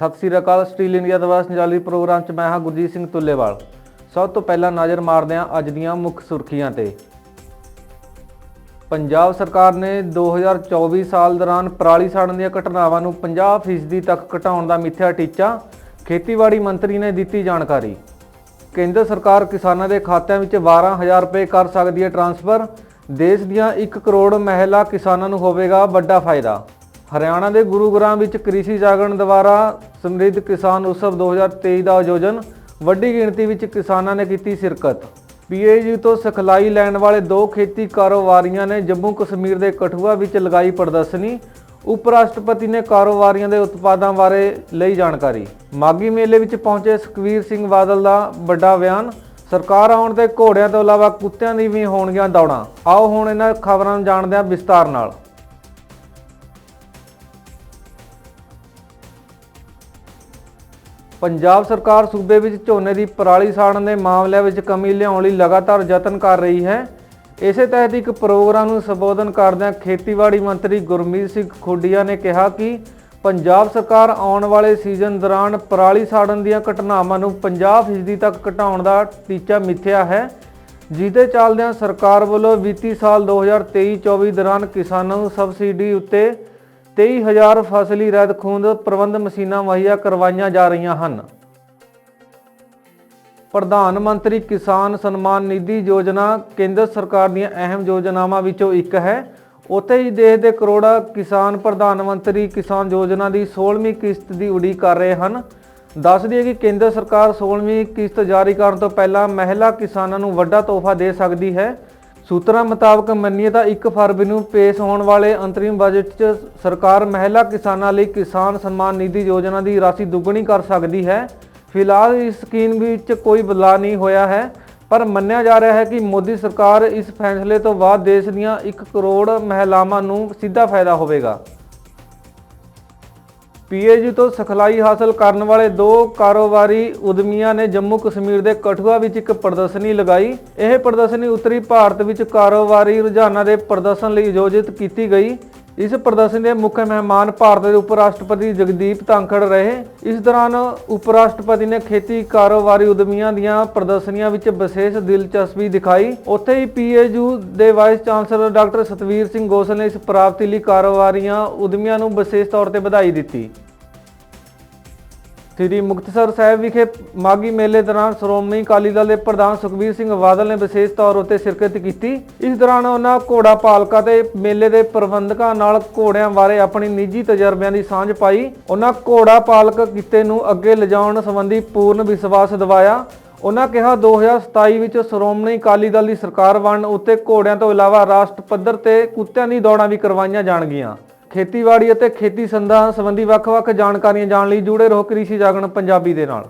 ਸਤਿ ਸ੍ਰੀ ਅਕਾਲ, ਸਟੀਲ ਇੰਡੀਆ ਦੁਆਰਾ ਸੰਚਾਲਿਤ ਪ੍ਰੋਗਰਾਮ 'ਚ ਮੈਂ ਹਾਂ ਗੁਰਜੀਤ ਸਿੰਘ ਤੁੱਲੇਵਾਲ। ਸਭ ਤੋਂ ਪਹਿਲਾਂ ਨਜ਼ਰ ਮਾਰਦੇ ਹਾਂ ਅੱਜ ਦੀਆਂ ਮੁੱਖ ਸੁਰਖੀਆਂ ਤੇ। ਪੰਜਾਬ ਸਰਕਾਰ ਨੇ 2024 ਸਾਲ ਦੌਰਾਨ ਪਰਾਲੀ ਸਾੜਨ ਦੀਆਂ ਘਟਨਾਵਾਂ ਨੂੰ 50% ਤੱਕ ਘਟਾਉਣ ਦਾ ਮਿੱਥਿਆ ਟੀਚਾ ਖੇਤੀਬਾੜੀ ਮੰਤਰੀ ਨੇ ਦਿੱਤੀ ਜਾਣਕਾਰੀ। ਕੇਂਦਰ ਸਰਕਾਰ ਕਿਸਾਨਾਂ ਦੇ ਖਾਤਿਆਂ ਵਿੱਚ 12000 ਰੁਪਏ ਕਰ ਸਕਦੀ ਹੈ ਟ੍ਰਾਂਸਫਰ। ਦੇਸ਼ ਦੀਆਂ 1 ਕਰੋੜ ਮਹਿਲਾ ਕਿਸਾਨਾਂ ਨੂੰ ਹੋਵੇਗਾ ਵੱਡਾ ਫਾਇਦਾ। ਹਰਿਆਣਾ ਦੇ ਗੁਰੂਗ੍ਰਾਮ ਵਿੱਚ ਕ੍ਰਿਸ਼ੀ ਜਾਗਰਣ ਦੁਆਰਾ ਸਮਰਿੱਧ ਕਿਸਾਨ ਉਤਸਵ 2023 ਦਾ ਆਯੋਜਨ ਵੱਡੀ ਗਿਣਤੀ ਵਿੱਚ ਕਿਸਾਨਾਂ ਨੇ ਕੀਤੀ ਸ਼ਿਰਕਤ। ਪੀਏਯੂ ਤੋਂ ਸਿਖਲਾਈ ਲੈਣ ਵਾਲੇ ਦੋ ਖੇਤੀ ਕਾਰੋਬਾਰੀਆਂ ਨੇ ਜੰਮੂ ਕਸ਼ਮੀਰ ਦੇ ਕਠੂਆ ਵਿੱਚ ਲਗਾਈ ਪ੍ਰਦਰਸ਼ਨੀ। ਉਪ ਰਾਸ਼ਟਰਪਤੀ ਨੇ ਕਾਰੋਬਾਰੀਆਂ ਦੇ ਉਤਪਾਦਾਂ ਬਾਰੇ ਲਈ ਜਾਣਕਾਰੀ। ਮਾਗੀ ਮੇਲੇ ਵਿੱਚ ਪਹੁੰਚੇ ਸੁਖਵੀਰ ਸਿੰਘ ਬਾਦਲ ਦਾ ਵੱਡਾ ਬਿਆਨ, ਸਰਕਾਰ ਆਉਣ ਤੇ ਘੋੜਿਆਂ ਤੋਂ ਇਲਾਵਾ ਕੁੱਤਿਆਂ ਦੀ ਵੀ ਹੋਣਗੀਆਂ ਦੌੜਾਂ। ਆਓ ਹੁਣ ਇਹਨਾਂ ਖਬਰਾਂ ਨੂੰ ਜਾਣਦੇ ਹਾਂ ਵਿਸਤਾਰ ਨਾਲ। ਪੰਜਾਬ ਸਰਕਾਰ ਸੂਬੇ ਵਿੱਚ ਝੋਨੇ ਦੀ ਪਰਾਲੀ ਸਾੜਨ ਦੇ ਮਾਮਲਿਆਂ ਵਿੱਚ ਕਮੀ ਲਿਆਉਣ ਲਈ ਲਗਾਤਾਰ ਯਤਨ ਕਰ ਰਹੀ ਹੈ। ਇਸੇ ਤਹਿਤ ਇੱਕ ਪ੍ਰੋਗਰਾਮ ਨੂੰ ਸੰਬੋਧਨ ਕਰਦਿਆਂ ਖੇਤੀਬਾੜੀ ਮੰਤਰੀ ਗੁਰਮੀਤ ਸਿੰਘ ਖੋਡੀਆ ਨੇ ਕਿਹਾ ਕਿ ਪੰਜਾਬ ਸਰਕਾਰ ਆਉਣ ਵਾਲੇ ਸੀਜ਼ਨ ਦੌਰਾਨ ਪਰਾਲੀ ਸਾੜਨ ਦੀਆਂ ਘਟਨਾਵਾਂ ਨੂੰ 50% ਤੱਕ ਘਟਾਉਣ ਦਾ ਟੀਚਾ ਮਿੱਥਿਆ ਹੈ, ਜਿਹਦੇ ਚੱਲਦਿਆਂ ਸਰਕਾਰ ਵੱਲੋਂ ਵਿੱਤੀ ਸਾਲ 2023-24 ਦੌਰਾਨ ਕਿਸਾਨਾਂ ਨੂੰ ਸਬਸਿਡੀ ਉੱਤੇ 23000 ਫਸਲੀ ਰਹਿਤ ਖੂੰਦ ਪ੍ਰਬੰਧ ਮਸ਼ੀਨਾਂ ਮੁਹੱਈਆ ਕਰਵਾਈਆਂ ਜਾ ਰਹੀਆਂ ਹਨ। ਪ੍ਰਧਾਨ ਮੰਤਰੀ ਕਿਸਾਨ ਸਨਮਾਨ ਨਿਧੀ ਯੋਜਨਾ ਕੇਂਦਰ ਸਰਕਾਰ ਦੀਆਂ ਅਹਿਮ ਯੋਜਨਾਵਾਂ ਵਿੱਚੋਂ ਇੱਕ ਹੈ। ਉੱਥੇ ਹੀ ਦੇਸ਼ ਦੇ ਕਰੋੜਾਂ ਕਿਸਾਨ ਪ੍ਰਧਾਨ ਮੰਤਰੀ ਕਿਸਾਨ ਯੋਜਨਾ ਦੀ 16ਵੀਂ ਕਿਸ਼ਤ ਦੀ ਉਡੀਕ ਕਰ ਰਹੇ ਹਨ। ਦੱਸ ਦਈਏ ਕਿ ਕੇਂਦਰ ਸਰਕਾਰ 16ਵੀਂ ਕਿਸ਼ਤ ਜਾਰੀ ਕਰਨ ਤੋਂ ਪਹਿਲਾਂ ਮਹਿਲਾ ਕਿਸਾਨਾਂ ਨੂੰ ਵੱਡਾ ਤੋਹਫਾ ਦੇ ਸਕਦੀ ਹੈ। ਸੂਤਰਾਂ ਮੁਤਾਬਕ ਮੰਨੀਏ ਤਾਂ 1 ਫਰਵਰੀ ਨੂੰ ਪੇਸ਼ ਹੋਣ ਵਾਲੇ ਅੰਤਰਿਮ ਬਜਟ 'ਚ ਸਰਕਾਰ ਮਹਿਲਾ ਕਿਸਾਨਾਂ ਲਈ ਕਿਸਾਨ ਸਨਮਾਨ ਨਿਧੀ ਯੋਜਨਾ ਦੀ ਰਾਸ਼ੀ ਦੁੱਗਣੀ ਕਰ ਸਕਦੀ ਹੈ। ਫਿਲਹਾਲ ਇਸ ਸਕੀਮ ਵਿੱਚ ਕੋਈ ਬਦਲਾਅ ਨਹੀਂ ਹੋਇਆ ਹੈ, ਪਰ ਮੰਨਿਆ ਜਾ ਰਿਹਾ ਹੈ ਕਿ ਮੋਦੀ ਸਰਕਾਰ ਇਸ ਫੈਸਲੇ ਤੋਂ ਬਾਅਦ ਦੇਸ਼ ਦੀਆਂ 1 ਕਰੋੜ ਮਹਿਲਾਵਾਂ ਨੂੰ ਸਿੱਧਾ ਫਾਇਦਾ ਹੋਵੇਗਾ। ਪੀਏਯੂ ਤੋਂ ਸਿਖਲਾਈ ਹਾਸਲ ਕਰਨ ਵਾਲੇ ਦੋ ਕਾਰੋਬਾਰੀ ਉਦਮੀਆਂ ਨੇ ਜੰਮੂ ਕਸ਼ਮੀਰ ਦੇ ਕਠੂਆ ਵਿੱਚ ਇੱਕ ਪ੍ਰਦਰਸ਼ਨੀ ਲਗਾਈ। ਇਹ ਪ੍ਰਦਰਸ਼ਨੀ ਉੱਤਰੀ ਭਾਰਤ ਵਿੱਚ ਕਾਰੋਬਾਰੀ ਰੁਝਾਨਾਂ ਦੇ ਪ੍ਰਦਰਸ਼ਨ ਲਈ ਆਯੋਜਿਤ ਕੀਤੀ ਗਈ। ਇਸ ਪ੍ਰਦਰਸ਼ਨੀ ਦੇ ਮੁੱਖ ਮਹਿਮਾਨ ਭਾਰਤ ਦੇ ਉਪ ਰਾਸ਼ਟਰਪਤੀ ਜਗਦੀਪ ਧਾਂਖੜ ਰਹੇ। ਇਸ ਦੌਰਾਨ ਉਪ ਰਾਸ਼ਟਰਪਤੀ ਨੇ ਖੇਤੀ ਕਾਰੋਬਾਰੀ ਉਦਮੀਆਂ ਦੀਆਂ ਪ੍ਰਦਰਸ਼ਨੀਆਂ ਵਿੱਚ ਵਿਸ਼ੇਸ਼ ਦਿਲਚਸਪੀ ਦਿਖਾਈ। ਉੱਥੇ ਹੀ ਪੀਏਯੂ ਦੇ vice chancellor doctor Satvir Singh Gosal ਨੇ ਇਸ ਪ੍ਰਾਪਤੀ ਲਈ ਕਾਰੋਬਾਰੀਆਂ ਉਦਮੀਆਂ ਨੂੰ ਵਿਸ਼ੇਸ਼ ਤੌਰ ਤੇ ਵਧਾਈ ਦਿੱਤੀ। ਸ੍ਰੀ ਮੁਕਤਸਰ ਸਾਹਿਬ ਵਿਖੇ ਮਾਗੀ ਮੇਲੇ ਦੌਰਾਨ ਸ਼੍ਰੋਮਣੀ ਅਕਾਲੀ ਦਲ ਦੇ ਪ੍ਰਧਾਨ ਸੁਖਬੀਰ ਸਿੰਘ ਬਾਦਲ ਨੇ ਵਿਸ਼ੇਸ਼ ਤੌਰ ਉੱਤੇ ਸ਼ਿਰਕਤ ਕੀਤੀ। ਇਸ ਦੌਰਾਨ ਉਹਨਾਂ ਘੋੜਾ ਪਾਲਕਾਂ ਤੇ ਮੇਲੇ ਦੇ ਪ੍ਰਬੰਧਕਾਂ ਨਾਲ ਘੋੜਿਆਂ ਬਾਰੇ ਆਪਣੀ ਨਿੱਜੀ ਤਜਰਬਿਆਂ ਦੀ ਸਾਂਝ ਪਾਈ। ਉਹਨਾਂ ਘੋੜਾ ਪਾਲਕ ਕਿੱਤੇ ਨੂੰ ਅੱਗੇ ਲਿਜਾਉਣ ਸੰਬੰਧੀ ਪੂਰਨ ਵਿਸ਼ਵਾਸ ਦਿਵਾਇਆ। ਉਹਨਾਂ ਕਿਹਾ 2027 ਵਿੱਚ ਸ਼੍ਰੋਮਣੀ ਅਕਾਲੀ ਦਲ ਦੀ ਸਰਕਾਰ ਬਣਨ ਉੱਤੇ ਘੋੜਿਆਂ ਤੋਂ ਇਲਾਵਾ ਰਾਸ਼ਟਰ ਪੱਧਰ ਤੇ ਕੁੱਤਿਆਂ ਦੀ ਦੌੜਾਂ ਵੀ ਕਰਵਾਈਆਂ ਜਾਣਗੀਆਂ। ਖੇਤੀਬਾੜੀ ਅਤੇ ਖੇਤੀ ਸੰਦਾਂ ਸੰਬੰਧੀ ਵੱਖ-ਵੱਖ ਜਾਣਕਾਰੀਆਂ ਜਾਣ ਲਈ ਜੁੜੇ ਰਹੋ ਕ੍ਰਿਸ਼ੀ ਜਾਗਣ ਪੰਜਾਬੀ ਦੇ ਨਾਲ।